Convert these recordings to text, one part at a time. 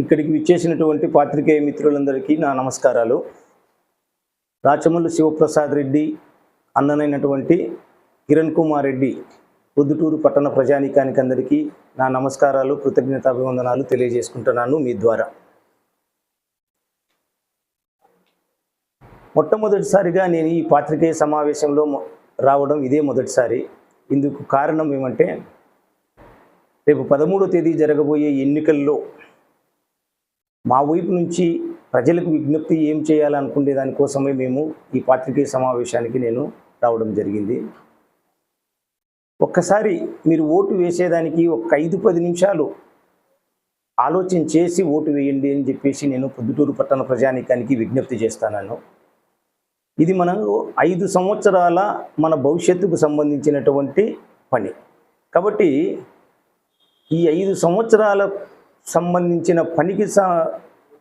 ఇక్కడికి విచ్చేసినటువంటి పాత్రికేయ మిత్రులందరికీ నా నమస్కారాలు. రాచమల్లు శివప్రసాద్ రెడ్డి అన్ననైనటువంటి కిరణ్ కుమార్ రెడ్డి పొద్దుటూరు పట్టణ ప్రజానీకానికి అందరికీ నా నమస్కారాలు కృతజ్ఞతాభివందనాలు తెలియజేసుకుంటున్నాను మీ ద్వారా. మొట్టమొదటిసారిగా నేను ఈ పాత్రికేయ సమావేశంలో రావడం ఇదే మొదటిసారి. ఇందుకు కారణం ఏమంటే రేపు పదమూడో తేదీ జరగబోయే ఎన్నికల్లో మా వైపు నుంచి ప్రజలకు విజ్ఞప్తి ఏం చేయాలనుకునే దానికోసమే మేము ఈ పాత్రికేయ సమావేశానికి నేను రావడం జరిగింది. ఒక్కసారి మీరు ఓటు వేసేదానికి ఒక ఐదు పది నిమిషాలు ఆలోచన చేసి ఓటు వేయండి అని చెప్పేసి నేను పొద్దుటూరు పట్టణ ప్రజానీకానికి విజ్ఞప్తి చేస్తాను ఇది మన ఐదు సంవత్సరాల మన భవిష్యత్తుకు సంబంధించినటువంటి పని. కాబట్టి ఈ ఐదు సంవత్సరాల సంబంధించిన పనికి స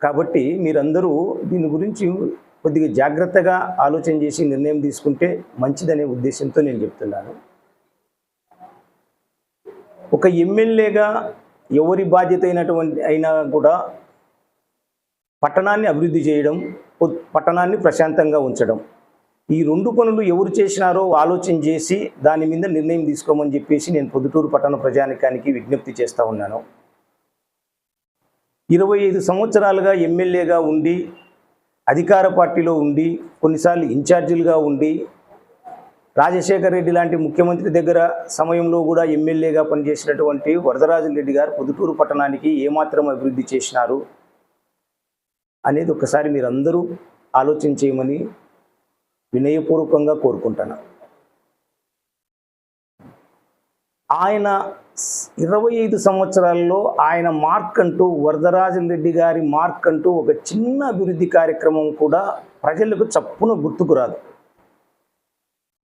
కాబట్టి మీరందరూ దీని గురించి కొద్దిగా జాగ్రత్తగా ఆలోచన చేసి నిర్ణయం తీసుకుంటే మంచిదనే ఉద్దేశంతో నేను చెప్తున్నాను. ఒక ఎమ్మెల్యేగా ఎవరి బాధ్యత అయినటువంటి అయినా కూడా పట్టణాన్ని అభివృద్ధి చేయడం పట్టణాన్ని ప్రశాంతంగా ఉంచడం. ఈ రెండు పనులు ఎవరు చేసినారో ఆలోచన చేసి దాని మీద నిర్ణయం తీసుకోమని చెప్పేసి నేను పొద్దుటూరు పట్టణ ప్రజానికానికి విజ్ఞప్తి చేస్తూ ఉన్నాను. ఇరవై ఐదు సంవత్సరాలుగా ఎమ్మెల్యేగా ఉండి అధికార పార్టీలో ఉండి కొన్నిసార్లు ఇన్ఛార్జీలుగా ఉండి రాజశేఖర రెడ్డి లాంటి ముఖ్యమంత్రి దగ్గర సమయంలో కూడా ఎమ్మెల్యేగా పనిచేసినటువంటి వరదరాజు రెడ్డి గారు పొదుటూరు పట్టణానికి ఏమాత్రం అభివృద్ధి చేసినారు అనేది ఒకసారి మీరందరూ ఆలోచించేయమని వినయపూర్వకంగా కోరుకుంటున్నాను. ఆయన ఇరవై ఐదు సంవత్సరాల్లో ఆయన మార్క్ అంటూ వరదరాజన్ రెడ్డి గారి మార్క్ అంటూ ఒక చిన్న అభివృద్ధి కార్యక్రమం కూడా ప్రజలకు చప్పున గుర్తుకురాదు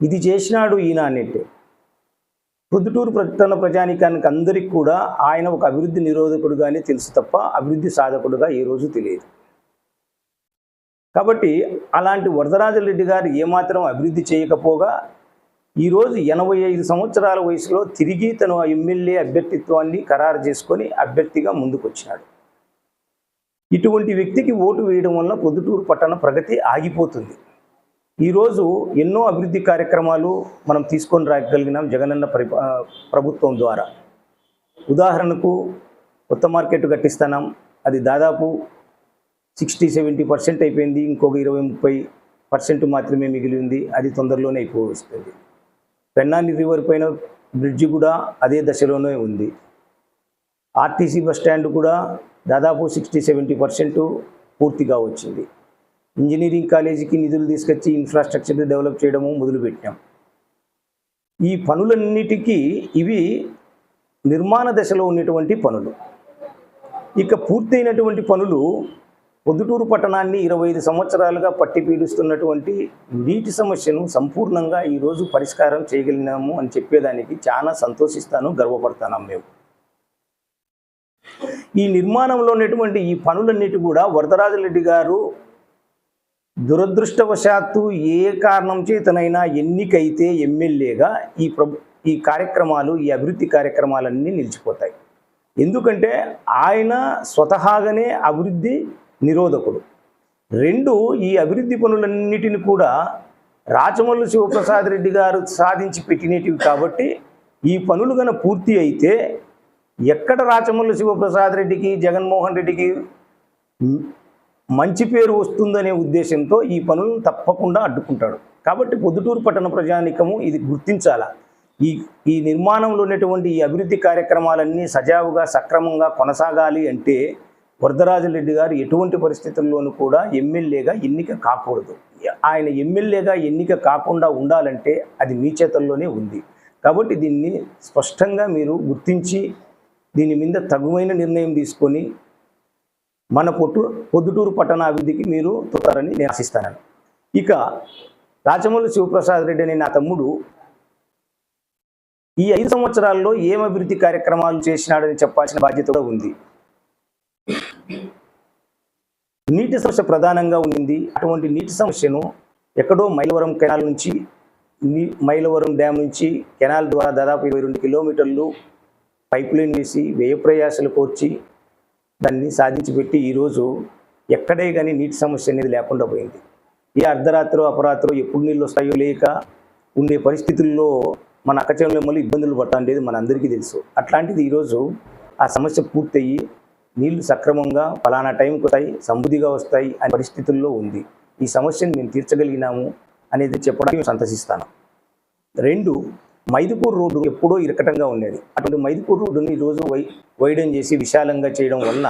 ఇది చేసినాడు ఈయన అనేట్టే ప్రొద్దుటూరు ప్రకటన ప్రజానికానికి అందరికీ కూడా ఆయన ఒక అభివృద్ధి నిరోధకుడుగానే తెలుసు తప్ప అభివృద్ధి సాధకుడుగా ఈరోజు రోజు తెలియదు. కాబట్టి అలాంటి వరదరాజరెడ్డి గారు ఏమాత్రం అభివృద్ధి చేయకపోగా ఈరోజు ఎనభై ఐదు సంవత్సరాల వయసులో తిరిగి తను ఆ ఎమ్మెల్యే అభ్యర్థిత్వాన్ని ఖరారు చేసుకొని అభ్యర్థిగా ముందుకొచ్చినాడు ఇటువంటి వ్యక్తికి ఓటు వేయడం వల్ల పొద్దుటూరు పట్టణ ప్రగతి ఆగిపోతుంది. ఈరోజు ఎన్నో అభివృద్ధి కార్యక్రమాలు మనం తీసుకొని రాగలిగినాం జగనన్న ప్రభుత్వం ద్వారా. ఉదాహరణకు కొత్త మార్కెట్ కట్టిస్తున్నాం అది దాదాపు సిక్స్టీ సెవెంటీ పర్సెంట్ అయిపోయింది ఇంకొక ఇరవై ముప్పై పర్సెంట్ మాత్రమే మిగిలి ఉంది అది తొందరలోనే అయిపోవస్తుంది. పెన్నాని రివర్ పైన బ్రిడ్జి కూడా అదే దశలోనే ఉంది. ఆర్టీసీ బస్ స్టాండ్ కూడా దాదాపు సిక్స్టీ సెవెంటీ పర్సెంట్ పూర్తిగా వచ్చింది. ఇంజనీరింగ్ కాలేజీకి నిధులు తీసుకొచ్చి ఇన్ఫ్రాస్ట్రక్చర్ డెవలప్ చేయడము మొదలుపెట్టాం. ఈ పనులన్నిటికీ ఇవి నిర్మాణ దశలో ఉన్నటువంటి పనులు. ఇక పూర్తయినటువంటి పనులు పొద్దుటూరు పట్టణాన్ని ఇరవై ఐదు సంవత్సరాలుగా పట్టి పీడిస్తున్నటువంటి నీటి సమస్యను సంపూర్ణంగా ఈరోజు పరిష్కారం చేయగలిగినాము అని చెప్పేదానికి చాలా సంతోషిస్తాను గర్వపడతాను మేము. ఈ నిర్మాణంలో ఉన్నటువంటి ఈ పనులన్నిటి కూడా వరదరాజరెడ్డి గారు దురదృష్టవశాత్తు ఏ కారణం చేతనైనా ఎన్నికైతే ఎమ్మెల్యేగా ఈ ప్రభు ఈ కార్యక్రమాలు ఈ అభివృద్ధి కార్యక్రమాలన్నీ నిలిచిపోతాయి. ఎందుకంటే ఆయన స్వతహాగానే అభివృద్ధి నిరోధకుడు. రెండు ఈ అభివృద్ధి పనులన్నిటిని కూడా రాచమల్లు శివప్రసాద్ రెడ్డి గారు సాధించి పెట్టినటివి కాబట్టి ఈ పనులు గన పూర్తి అయితే ఎక్కడ రాచమల్లు శివప్రసాద్ రెడ్డికి జగన్మోహన్ రెడ్డికి మంచి పేరు వస్తుందనే ఉద్దేశంతో ఈ పనులను తప్పకుండా అడ్డుకుంటాడు. కాబట్టి పొద్దుటూరు పట్టణ ప్రజానికము ఇది గుర్తించాలా? ఈ ఈ నిర్మాణంలో ఉన్నటువంటి ఈ అభివృద్ధి కార్యక్రమాలన్నీ సజావుగా సక్రమంగా కొనసాగాలి అంటే వరదరాజరెడ్డి గారు ఎటువంటి పరిస్థితుల్లోనూ కూడా ఎమ్మెల్యేగా ఎన్నిక కాకూడదు. ఆయన ఎమ్మెల్యేగా ఎన్నిక కాకుండా ఉండాలంటే అది మీ చేతల్లోనే ఉంది. కాబట్టి దీన్ని స్పష్టంగా మీరు గుర్తించి దీని మీద తగువైన నిర్ణయం తీసుకొని మన పొట్టు పొద్దుటూరు పట్టణాభివృద్ధికి మీరు తోతారని నేను ఆశిస్తాను ఇక రాచమల్లి శివప్రసాద్ రెడ్డి అనే నా తమ్ముడు ఈ ఐదు సంవత్సరాల్లో ఏం అభివృద్ధి కార్యక్రమాలు చేసినాడని చెప్పాల్సిన బాధ్యత కూడా ఉంది. నీటి సమస్య ప్రధానంగా ఉండింది. అటువంటి నీటి సమస్యను ఎక్కడో మైలవరం కెనాల్ నుంచి మైలవరం డ్యామ్ నుంచి కెనాల్ ద్వారా దాదాపు ఇరవై రెండు కిలోమీటర్లు పైప్ లైన్ వేసి వ్యయ ప్రయాసాలు కోర్చి దాన్ని సాధించి పెట్టి ఈరోజు ఎక్కడే కానీ నీటి సమస్య అనేది లేకుండా పోయింది. ఏ అర్ధరాత్రి అపరాత్రి ఎప్పుడు నీళ్ళు వస్తాయో లేక ఉండే పరిస్థితుల్లో మన అక్కచెల్లెమ్మలు ఇబ్బందులు పడుతుండేది మన అందరికీ తెలుసు. అట్లాంటిది ఈరోజు ఆ సమస్య పూర్తయ్యి నీళ్ళు సక్రమంగా ఫలానా టైంకి వస్తాయి సమృద్ధిగా వస్తాయి అనే పరిస్థితుల్లో ఉంది. ఈ సమస్యను మేము తీర్చగలిగినాము అనేది చెప్పడానికి సంతసిస్తాను. రెండు మైదుపూర్ రోడ్డు ఎప్పుడో ఇరకటంగా ఉండేది. అటువంటి మైదుపూర్ రోడ్డుని ఈరోజు వై వైడన్ చేసి విశాలంగా చేయడం వలన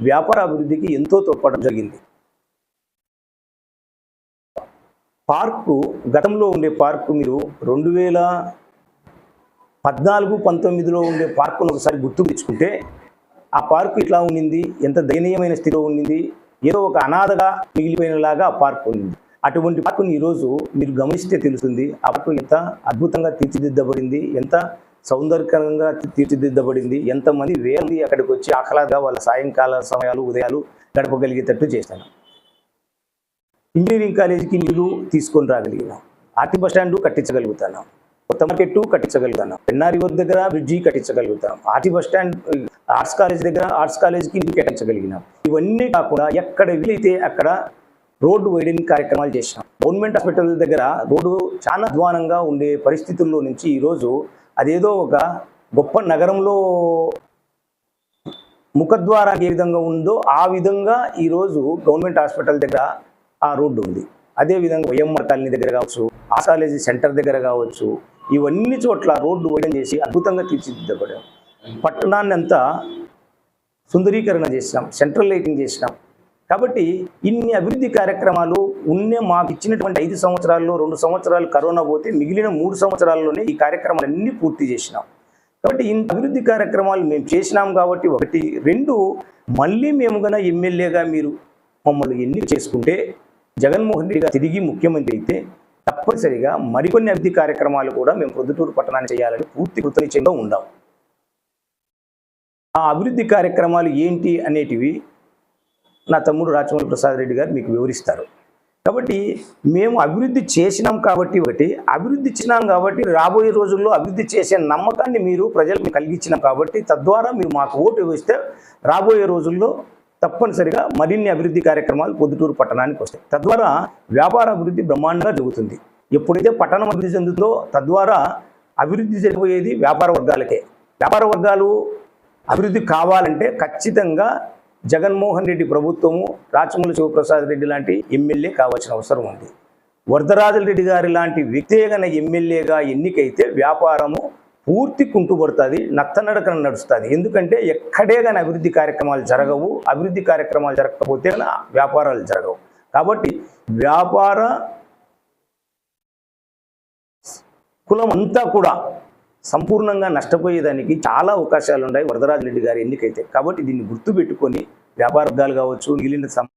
వ్యాపార అభివృద్ధికి ఎంతో తోడ్పడడం జరిగింది. పార్కు గతంలో ఉండే పార్కు మీరు రెండు వేల పద్నాలుగు పంతొమ్మిదిలో ఉండే పార్కును ఒకసారి గుర్తుకు తెచ్చుకుంటే ఆ పార్కు ఇట్లా ఉండింది ఎంత దయనీయమైన స్థితిలో ఉండింది ఏదో ఒక అనాథగా మిగిలిపోయినలాగా ఆ పార్క్ ఉంది అటువంటి పార్కుని ఈరోజు మీరు గమనిస్తే తెలుస్తుంది ఆ పార్కు ఎంత అద్భుతంగా తీర్చిదిద్దబడింది ఎంత సౌందర్యకరంగా తీర్చిదిద్దబడింది ఎంతమంది వేలది అక్కడికి వచ్చి ఆహ్లాదంగా వాళ్ళ సాయంకాల సమయాలు ఉదయాలు గడపగలిగేటట్టు చేస్తాను ఇంజనీరింగ్ కాలేజీకి నీరు తీసుకొని రాగలిగినాం. ఆర్టీ బస్ స్టాండ్ కట్టించగలుగుతున్నాం. కొత్త మార్కెట్ కట్టించగలుగుతున్నాం పెన్నారి దగ్గర bridge కట్టించగలుగుతాం RT bus stand arts college దగ్గర ఆర్ట్స్ కాలేజ్కి కట్టించగలిగినాం ఇవన్నీ కాకుండా ఎక్కడ వీలైతే అక్కడ రోడ్డు వైడింగ్ కార్యక్రమాలు చేసినాం. గవర్నమెంట్ హాస్పిటల్ దగ్గర రోడ్డు చాలా అధ్వానంగా ఉండే పరిస్థితుల్లో నుంచి ఈరోజు అదేదో ఒక గొప్ప నగరంలో ముఖద్వారా ఏ విధంగా ఉందో ఆ విధంగా ఈరోజు గవర్నమెంట్ హాస్పిటల్ దగ్గర ఆ రోడ్డు ఉంది. అదేవిధంగా వైఎంఆర్ కాలనీ దగ్గర కావచ్చు ఆ కాలేజీ సెంటర్ దగ్గర కావచ్చు ఇవన్నీ చోట్ల రోడ్డు వైడన్ చేసి అద్భుతంగా తీర్చిదిద్దబడాం పట్టణాన్ని అంతా సుందరీకరణ చేసినాం సెంట్రల్ లైటింగ్ చేసినాం. కాబట్టి ఇన్ని అభివృద్ధి కార్యక్రమాలు ఉన్నే మాకు ఇచ్చినటువంటి ఐదు సంవత్సరాల్లో రెండు సంవత్సరాలు కరోనా పోతే మిగిలిన మూడు సంవత్సరాల్లోనే ఈ కార్యక్రమాలన్నీ పూర్తి చేసినాం. కాబట్టి ఇంత అభివృద్ధి కార్యక్రమాలు మేము చేసినాం కాబట్టి ఒకటి రెండు మళ్ళీ మేము గన ఎమ్మెల్యేగా మీరు మమ్మల్ని ఎన్ని చేసుకుంటే జగన్మోహన్ రెడ్డి తిరిగి ముఖ్యమంత్రి అయితే తప్పనిసరిగా మరికొన్ని అభివృద్ధి కార్యక్రమాలు కూడా మేము ప్రొద్దుటూరు పట్టణాన్ని చేయాలని పూర్తి కృతనిశ్చయంలో ఉందాం ఆ అభివృద్ధి కార్యక్రమాలు ఏంటి అనేటివి నా తమ్ముడు రాచమౌళి ప్రసాద్ రెడ్డి గారు మీకు వివరిస్తారు. కాబట్టి మేము అభివృద్ధి చేసినాం కాబట్టి ఒకటి అభివృద్ధి ఇచ్చినాం కాబట్టి రాబోయే రోజుల్లో అభివృద్ధి చేసే నమ్మకాన్ని మీరు ప్రజలకు కలిగించినాం కాబట్టి తద్వారా మీరు మాకు ఓటు వేస్తే రాబోయే రోజుల్లో తప్పనిసరిగా మరిన్ని అభివృద్ధి కార్యక్రమాలు పొద్దుటూరు పట్టణానికి వస్తాయి. తద్వారా వ్యాపార అభివృద్ధి బ్రహ్మాండంగా జరుగుతుంది. ఎప్పుడైతే పట్టణం అభివృద్ధి చెందుతుందో తద్వారా అభివృద్ధి జరిగిపోయేది వ్యాపార వర్గాలకే. వ్యాపార వర్గాలు అభివృద్ధి కావాలంటే ఖచ్చితంగా జగన్మోహన్ రెడ్డి ప్రభుత్వము రాచమూలి శివప్రసాద్ రెడ్డి లాంటి ఎమ్మెల్యే కావాల్సిన అవసరం ఉంది. వరదరాజుల రెడ్డి గారి లాంటి వ్యక్తిగన ఎమ్మెల్యేగా ఎన్నికైతే వ్యాపారము పూర్తి కుంటుపడుతుంది నత్తనడకన నడుస్తుంది. ఎందుకంటే ఎక్కడే కానీ అభివృద్ధి కార్యక్రమాలు జరగవు అభివృద్ధి కార్యక్రమాలు జరగకపోతే వ్యాపారాలు జరగవు. కాబట్టి వ్యాపార కులం అంతా కూడా సంపూర్ణంగా నష్టపోయేదానికి చాలా అవకాశాలు ఉన్నాయి వరదరాజరెడ్డి గారి ఎన్నికైతే. కాబట్టి దీన్ని గుర్తుపెట్టుకొని వ్యాపార వర్గాలు కావచ్చు మిగిలిన